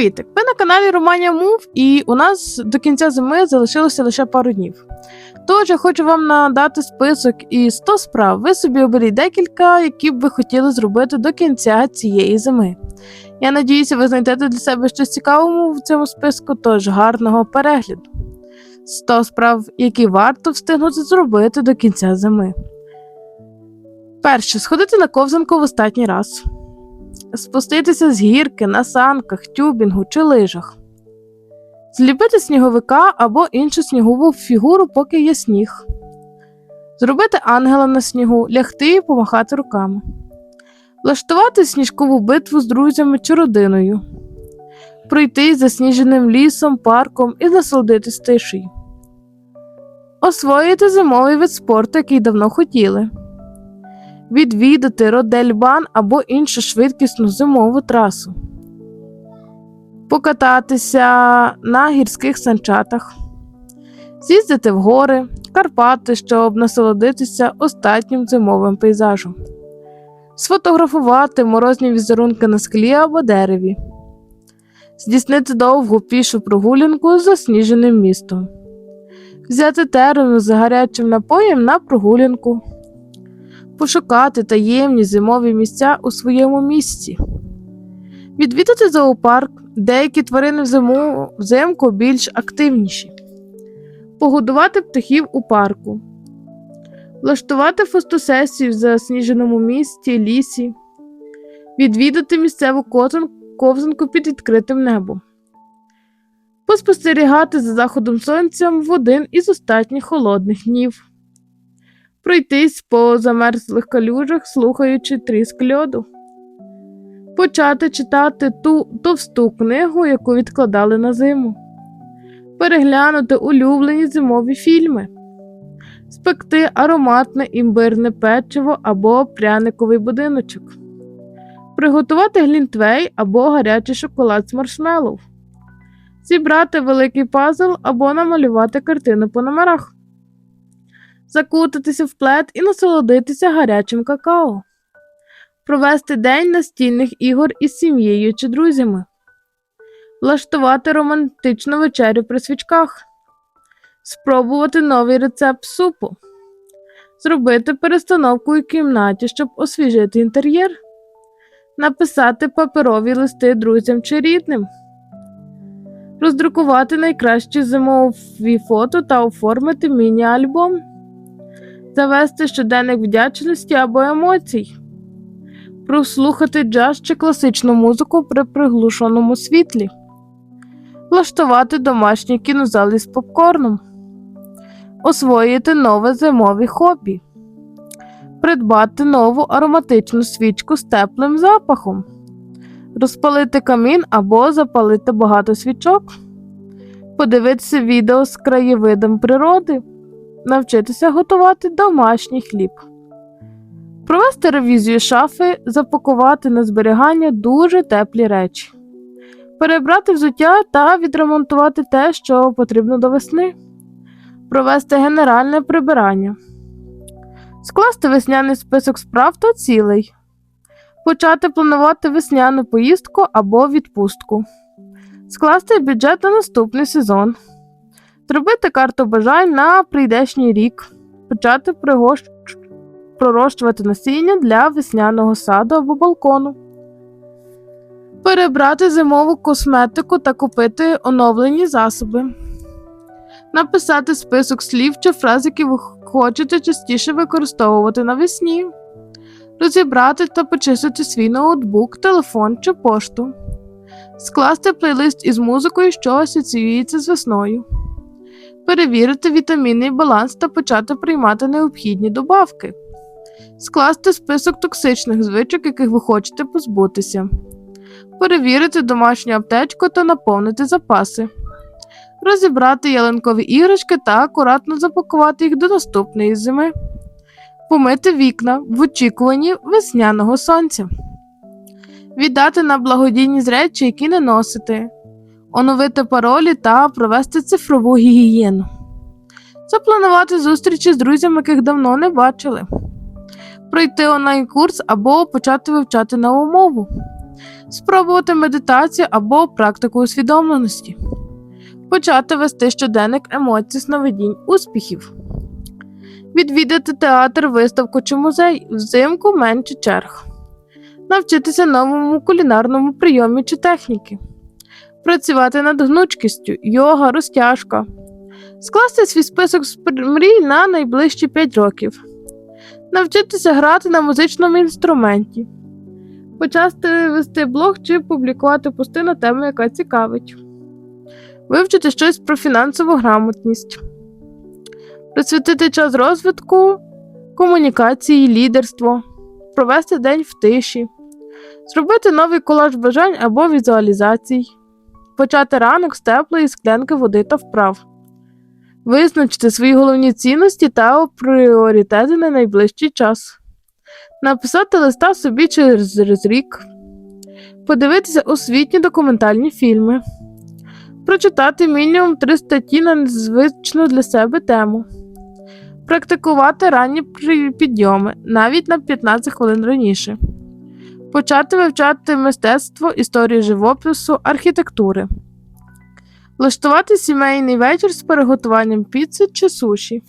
Привіт! Ви на каналі Романія Мув, і у нас до кінця зими залишилося лише пару днів. Тож я хочу вам надати список із 100 справ. Ви собі оберіть декілька, які б ви хотіли зробити до кінця цієї зими. Я надіюся, ви знайдете для себе щось цікавого в цьому списку, тож гарного перегляду. 100 справ, які варто встигнути зробити до кінця зими. Перше, сходити на ковзанку в останній раз спуститися з гірки на санках, тюбінгу чи лижах, зліпити сніговика або іншу снігову фігуру, поки є сніг, зробити ангела на снігу, лягти і помахати руками, влаштувати сніжкову битву з друзями чи родиною, пройти засніженим лісом, парком і насолодитись тишею, освоїти зимовий вид спорту, який давно хотіли відвідати Родельбан або іншу швидкісну зимову трасу, покататися на гірських санчатах, з'їздити в гори, Карпати, щоб насолодитися останнім зимовим пейзажем, сфотографувати морозні візерунки на склі або дереві, здійснити довгу пішу прогулянку з засніженим містом, взяти термін з гарячим напоєм на прогулянку пошукати таємні зимові місця у своєму місці, відвідати зоопарк, деякі тварини взиму, взимку більш активніші, погодувати птахів у парку, влаштувати фотосесію в засніженому місті, лісі, відвідати місцеву ковзанку під відкритим небом. Поспостерігати за заходом сонця в один із останніх холодних днів пройтись по замерзлих калюжах, слухаючи тріск льоду, почати читати ту товсту книгу, яку відкладали на зиму, переглянути улюблені зимові фільми, спекти ароматне імбирне печиво або пряниковий будиночок, приготувати глінтвей або гарячий шоколад з маршмеллоу, зібрати великий пазл або намалювати картину по номерах закутатися в плед і насолодитися гарячим какао, провести день настільних ігор із сім'єю чи друзями, влаштувати романтичну вечерю при свічках, спробувати новий рецепт супу, зробити перестановку у кімнаті, щоб освіжити інтер'єр, написати паперові листи друзям чи рідним. Роздрукувати найкращі зимові фото та оформити міні-альбом завести щоденник вдячності або емоцій, прослухати джаз чи класичну музику при приглушеному світлі, влаштувати домашній кінозал із попкорном, освоїти нове зимове хобі, придбати нову ароматичну свічку з теплим запахом, розпалити камін або запалити багато свічок, подивитися відео з краєвидом природи навчитися готувати домашній хліб, провести ревізію шафи, запакувати на зберігання дуже теплі речі, перебрати взуття та відремонтувати те, що потрібно до весни, провести генеральне прибирання, скласти весняний список справ та цілей, почати планувати весняну поїздку або відпустку. Скласти бюджет на наступний сезон, Зробити карту бажань на прийдешній рік, почати пригощ... пророщувати насіння для весняного саду або балкону, перебрати зимову косметику та купити оновлені засоби, написати список слів чи фраз, які ви хочете частіше використовувати навесні, розібрати та почистити свій ноутбук, телефон чи пошту, скласти плейлист із музикою, що асоціюється з весною перевірити вітамінний баланс та почати приймати необхідні добавки, скласти список токсичних звичок, яких ви хочете позбутися, перевірити домашню аптечку та наповнити запаси, розібрати ялинкові іграшки та акуратно запакувати їх до наступної зими, помити вікна в очікуванні весняного сонця. Віддати на благодійність речі, які не носите, оновити паролі та провести цифрову гігієну, запланувати зустрічі з друзями, яких давно не бачили, пройти онлайн-курс або почати вивчати нову мову, спробувати медитацію або практику усвідомленості, почати вести щоденник емоцій, сновидінь, успіхів, відвідати театр, виставку чи музей, взимку менше черг, навчитися новому кулінарному прийомі чи техніки, працювати над гнучкістю, йога, розтяжка, скласти свій список мрій на найближчі 5 років, навчитися грати на музичному інструменті. Почати вести блог чи публікувати пости на тему, яка цікавить, вивчити щось про фінансову грамотність, присвятити час розвитку, комунікації, лідерство, провести день в тиші, зробити новий колаж бажань або візуалізацій, почати ранок з теплої склянки води та вправ. Визначити свої головні цінності та пріоритети на найближчий час. Написати листа собі через рік, подивитися освітні документальні фільми, прочитати мінімум три статті на незвичну для себе тему, практикувати ранні підйоми навіть на 15 хвилин раніше, почати вивчати мистецтво, історію живопису, архітектури. Влаштувати сімейний вечір з переготуванням піци чи суші,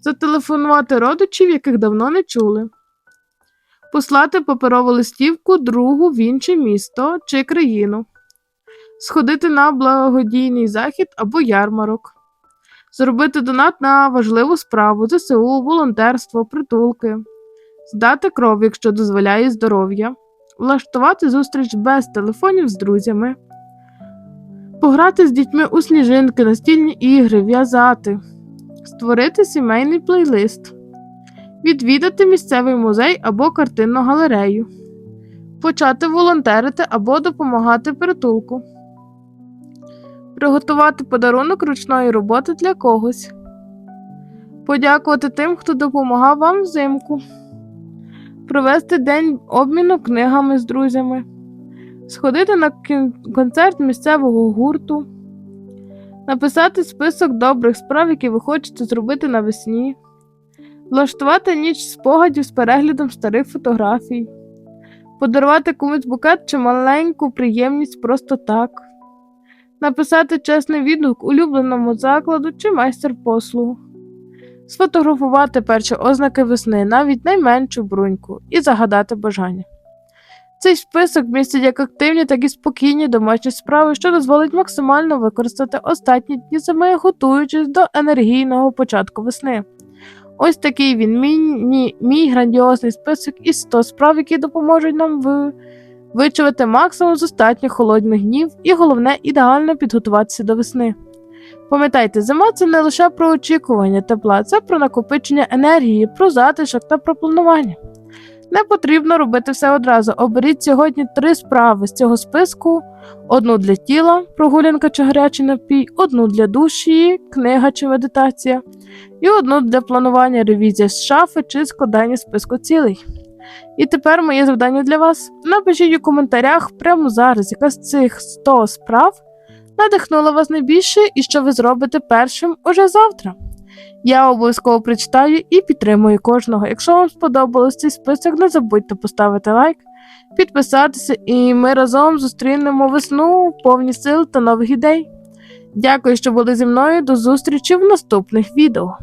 зателефонувати родичів, яких давно не чули, послати паперову листівку другу в інше місто чи країну, сходити на благодійний захід або ярмарок, зробити донат на важливу справу, ЗСУ, волонтерство, притулки, здати кров, якщо дозволяє здоров'я, влаштувати зустріч без телефонів з друзями, пограти з дітьми у сніжинки, настільні ігри, в'язати, створити сімейний плейлист відвідати місцевий музей або картинну галерею, почати волонтерити або допомагати притулку, приготувати подарунок ручної роботи для когось, подякувати тим, хто допомагав вам взимку, провести день обміну книгами з друзями, сходити на концерт місцевого гурту, написати список добрих справ, які ви хочете зробити навесні. Влаштувати ніч спогадів з переглядом старих фотографій, подарувати комусь букет чи маленьку приємність просто так, написати чесний відгук улюбленому закладу чи майстер-послугу, сфотографувати перші ознаки весни, навіть найменшу бруньку, і загадати бажання. Цей список містить як активні, так і спокійні домашні справи, що дозволить максимально використати останні дні зими, готуючись до енергійного початку весни. Ось такий він мій, мій, грандіозний список із 100 справ, які допоможуть нам вичувати максимум з остатніх холодних днів і головне ідеально підготуватися до весни. Пам'ятайте, зима це не лише про очікування тепла, це про накопичення енергії, про затишок та про планування. Не потрібно робити все одразу. Оберіть сьогодні три справи з цього списку: одну для тіла, прогулянка чи гарячий напій, одну для душі, книга чи медитація, і одну для планування ревізія з шафи чи складання списку цілей. І тепер моє завдання для вас. Напишіть у коментарях прямо зараз, яка з цих 100 справ надихнула вас найбільше і що ви зробите першим уже завтра. Я обов'язково прочитаю і підтримую кожного. Якщо вам сподобалось цей список, не забудьте поставити лайк, підписатися, і ми разом зустрінемо весну, повні сил та нових ідей. Дякую, що були зі мною. До зустрічі в наступних відео.